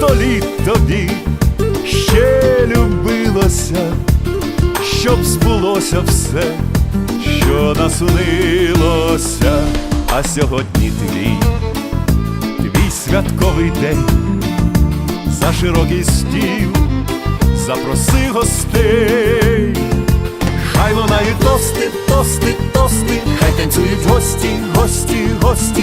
щоб століт тобі ще любилося, щоб збулося все, що наснилося, а сьогодні твій твій святковий день, за широкий стіл, запроси гостей, хай лунають тости, тости, тости, хай танцюють гості, гості, гості,